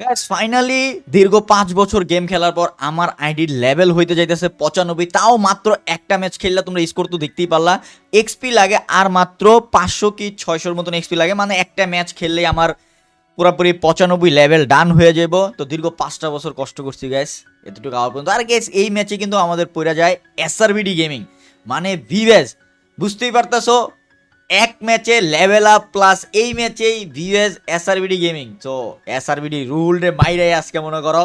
Gas finally দীর্ঘ পাঁচ বছর গেম খেলার পর আমার আইডির লেভেল হইতে যাইতেছে পঁচানব্বই। তাও মাত্র একটা ম্যাচ খেললে, তোমরা স্কোর তো দেখতেই পারলা। এক্সপি লাগে আর মাত্র পাঁচশো কি ছয়শোর মতন এক্সপি লাগে। মানে একটা ম্যাচ খেললেই আমার পুরোপুরি পঁচানব্বই লেভেল ডান হয়ে যাব। তো দীর্ঘ পাঁচটা বছর কষ্ট করছি গ্যাস এতটুকু আওয়ার পর্যন্ত। আর গ্যাস এই ম্যাচে কিন্তু আমাদের পড়ে যায় এসআরবিডি গেমিং মানে ভিভেজ, বুঝতেই পারতাছো? এক ম্যাচে লেভেল আপ প্লাস এই ম্যাচেই ভিএস এসআরবিডি গেমিং তো এসআরবিডি রুল রে মাইরে আজকে মনে করো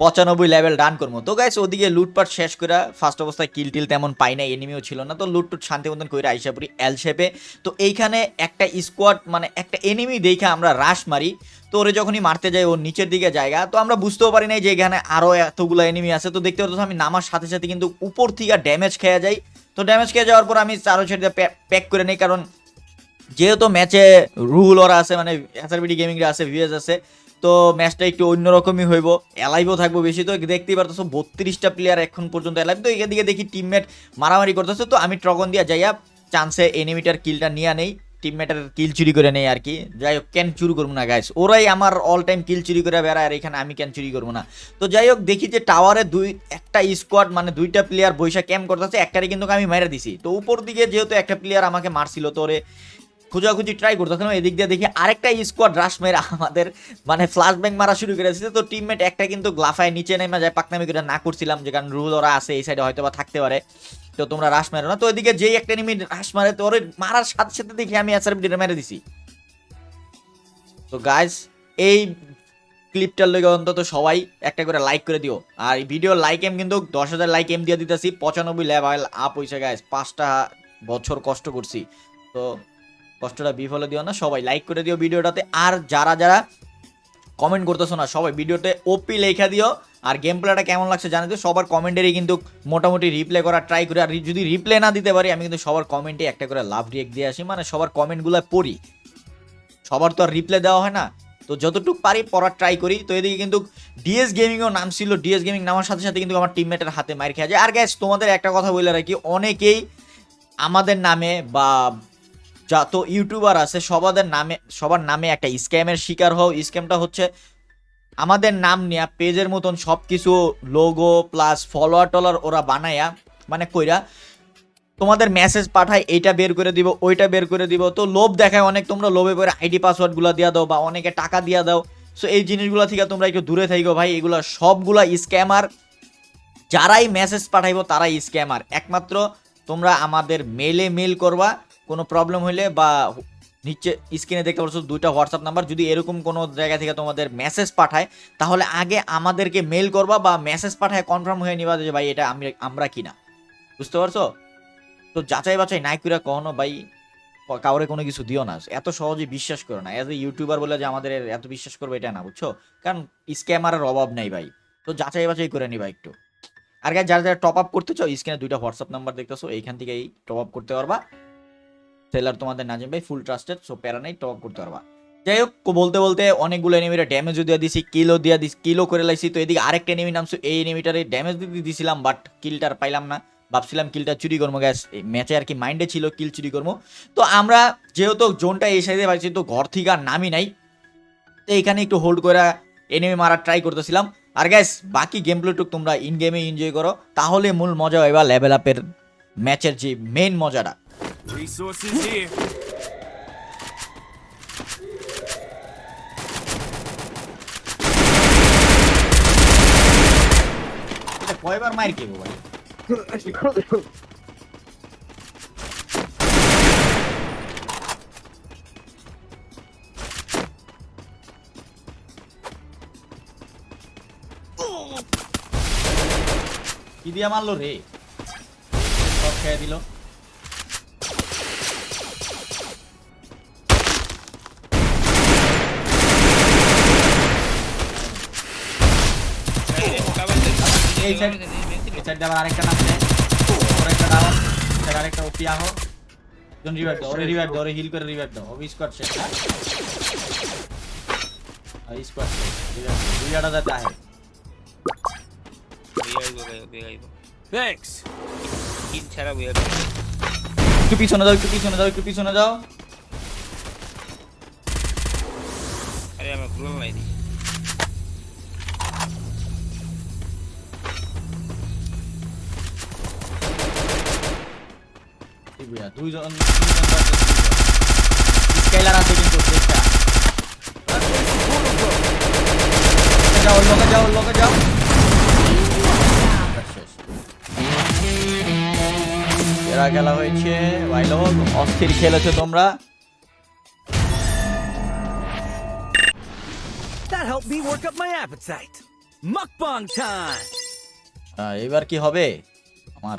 পঁচানব্বই লেভেল ডান করব। তো গাইস ওদিকে লুটপাট শেষ করে ফার্স্ট অবস্থায় কিল টিল তেমন পাই না এনিমিও ছিল না। তো লুটটুট শান্তি মতন করে আইসাপুরি এল শেপে তো এইখানে একটা স্কোয়াড মানে একটা এনিমি দেখে আমরা রাশ মারি। তো ওরে যখনই মারতে যাই ওর নিচের দিকে জায়গা। তো আমরা বুঝতেও পারি নাই যে এখানে আরও এতগুলো এনিমি আছে। তো দেখতে পাচ্ছ আমি নামার সাথে সাথে কিন্তু উপর থেকে ড্যামেজ খেয়ে যাই। তো ড্যামেজ খেয়ে যাওয়ার পর আমি চারো ছেড়ে প্যাক করে নিই, কারণ যেহেতু ম্যাচে রুল ওরা আছে মানে এসআরবিডি গেমিংরা আছে ভিএস আছে, তো ম্যাচটা একটু অন্যরকমই হইব। অ্যালাইভও থাকব বেশি, তো দেখতেই পারতেছো বত্রিশটা প্লেয়ার এখন পর্যন্ত অ্যালাইভ তো এদিকে দেখি টিমমেট মারামারি করতেছে, তো আমি ট্রগন দিয়ে যাইয়া চান্সে এনিমিটার কিলটা নিয়ে নেই। টিমমেটের কিল চুরি করে নেই আর কি। যাই হোক, কেন চুরি করব না গাইস ওরাই আমার অল টাইম কিল চুরি করে বেড়ায় আর এখানে আমি কেন চুরি করব না? তো যাই হোক, দেখি যে টাওয়ারে দুই, একটা স্কোয়াড মানে দুইটা প্লেয়ার বৈশাখ ক্যাম্প করতেছে, একটারে কিন্তু আমি মেরে দিছি। তো উপর দিকে যেহেতু একটা প্লেয়ার আমাকে মারছিল, তো ওরে খোঁজাখুঁজি ট্রাই করতেছিলাম এদিক দিয়ে দেখি আরেকটা স্কোয়াড রাশ মেরে আমাদের মানে ফ্লাশ ব্যাংক মারা শুরু করে দিয়েছে। তো টিমমেট একটা কিন্তু গ্লাফায় নিচে নেমে যায়, পাকনামি করে না করছিলাম, যে কারণ রুল ওরা আছে, এই সাইডে হয়তো বা থাকতে পারে। তো তোমরা রাশ মেরো না। তো এদিকে যেই একটা নিমি রাশ মারে, তো ওরে মারার সাথে সাথে দেখি আমি এসআর ভিডিওটা মেরে দিছি। তো গাইস এই ক্লিপটার লগে অন্তত সবাই একটা করে লাইক করে দিও। আর ভিডিও লাইক এম কিন্তু দশ হাজার লাইক এম দিয়ে দিতেছি। পঁচানব্বই লেভেল আপ হয়েছে গাইস পাঁচটা বছর কষ্ট করছি। তো কষ্টটা বিফলে দিও না, সবাই লাইক করে দিও ভিডিওটাতে। আর যারা যারা কমেন্ট করতেছো না, সবাই ভিডিওতে ওপি লেখা দিও। আর গেম প্লেটা কেমন লাগছে জানাতে দিও। সবার কমেন্টেরই কিন্তু মোটামুটি রিপ্লে করার ট্রাই করি। আর যদি রিপ্লে না দিতে পারি, আমি কিন্তু সবার কমেন্টে একটা করে লাভ রিয়েক্ট দিয়ে আসি। মানে সবার কমেন্টগুলো পড়ি। সবার তো আর রিপ্লে দেওয়া হয় না। তো যতটুকু পারি পড়ার ট্রাই করি। তো এদিকে কিন্তু ডিএস গেমিংও নাম ছিল। ডিএস গেমিং নামার সাথে সাথে কিন্তু আমার টিমমেটের হাতে মার খেয়ে যায়। আর গ্যাস তোমাদের একটা কথা বলে রাখি। অনেকেই আমাদের নামে বা যত ইউটিউবার আছে, সবাদের নামে, সবার নামে একটা স্ক্যামের শিকার হও। স্ক্যামটা হচ্ছে, আমাদের নাম নিয়ে, পেজের মতন সব কিছু লোগো প্লাস ফলোয়ার টলার ওরা বানায়া মানে কইরা, তোমাদের মেসেজ পাঠায়, এইটা বের করে দিব, ওইটা বের করে দিব। তো লোভ দেখায় অনেক, তোমরা লোভে করে আইডি পাসওয়ার্ডগুলো দিয়া দাও বা অনেকে টাকা দিয়া দাও। সো এই জিনিসগুলো থেকে তোমরা একটু দূরে থাকো ভাই, এগুলো সবগুলা স্ক্যামার যারাই মেসেজ পাঠাইবো তারাই স্ক্যামার একমাত্র তোমরা আমাদের মেলে মেল করবা কোনো প্রবলেম হইলে বা নিচে স্ক্রিনে দেখতে পাচ্ছ দুইটা হোয়াটসঅ্যাপ নাম্বার যদি এরকম কোনো জায়গা থেকে তোমাদের মেসেজ পাঠায় তাহলে আগে আমাদেরকে মেল করবা বা মেসেজ পাঠায় কনফার্ম হয়ে নিবা যে ভাই এটা আমি আমরা কিনা। বুঝতে পারছ? তো যাচাই বাছাই নাই করে কখনো ভাই কাউরে কোনো কিছু দিও না। এত সহজে বিশ্বাস করো না। এজ এ ইউটিউবার বলে যে আমাদের এত বিশ্বাস করবে এটা না বুঝছ? কারণ স্ক্যামারের অভাব নেই ভাই। তো যাচাই বাছাই করে নিবা একটু। আর guys, যারা যারা টপ আপ করতে চাও স্ক্রিনে দুইটা হোয়াটসঅ্যাপ নাম্বার দেখতেছো এইখান থেকেই টপ আপ করতে পারবা। সেলার তোমাদের নাজিম ভাই ফুল ট্রাস্টেড সো প্যারা নেই টপ করতে পারবা। যাই হোক বলতে বলতে অনেকগুলো এনিমিটা ড্যামেজও দিয়ে দিছি কিলো দিয়ে দিছি কিলো করে লাইছি। তো এদিকে আরেকটা এনিমি নামছো এই এনিমিটারে ড্যামেজ দিতে দিছিলাম বাট কিলটার পাইলাম না। ভাবছিলাম কিলটা চুরি করব গ্যাস ম্যাচে আর কি মাইন্ডে ছিল কিল চুরি করব। তো আমরা যেহেতু জোনটা এই সাইডে পাইছি তো ঘর থেকে আর নামি নাই। তো এখানে একটু হোল্ড করে এনিমি মারার ট্রাই করতেছিলাম। আর গ্যাস বাকি গেম প্লেটুক তোমরা ইন গেমে এনজয় করো। তাহলে মূল মজা হয় বা লেভেল আপের ম্যাচের যে মেইন মজাটা। Resources here. এটা কয়বার মার কেবো ভাই কি দিয়া মারলো রে সব খেয়ে দিল এই সাইড এই সাইডে আবার আরেকটা নামছে আরেকটা ডাউন এর আরেকটা ওপি আহো জন রিভাইভ দাও ওরে রিভাইভ দাও ওরে হিল করে রিভাইভ দাও ওবি স্কোয়াড শেট না আর স্কোয়াড রিভাইভ দুইটা যাতে আহে Thanks. একটু পিছনে যাও একটু পিছনে যাও একটু পিছনে যাও আচ্ছা দুইজন তিনজন দুইজন। স্কেলার আছে কিন্তু চেষ্টা যাও লগে যাও লগে যাও খেলা হয়েছে ভাই লোক অস্থির খেলেছো তোমরা That helped me work up my appetite. Mukbang time. এবার কি হবে? আমার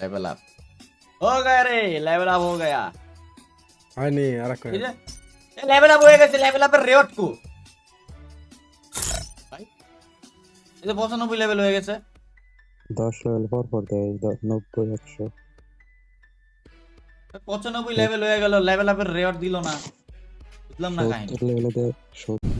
লেভেল আপ हो गया रे लेवल अप हो गया হয়নি আর এক ঠিক আছে লেভেল আপ হয়ে গেছে লেভেল আপের রেওয়ার্ড কো ভাই এই যে পঁচানব্বই লেভেল হয়ে গেছে দশ লেভেল পর পর দেয় দ- নব্বই একশো পঁচানব্বই লেভেল হয়ে গেল লেভেল আপের রেওয়ার্ড দিল না বুঝলাম না কাহিনী সত্তর লেভেলে দেয় সত্তর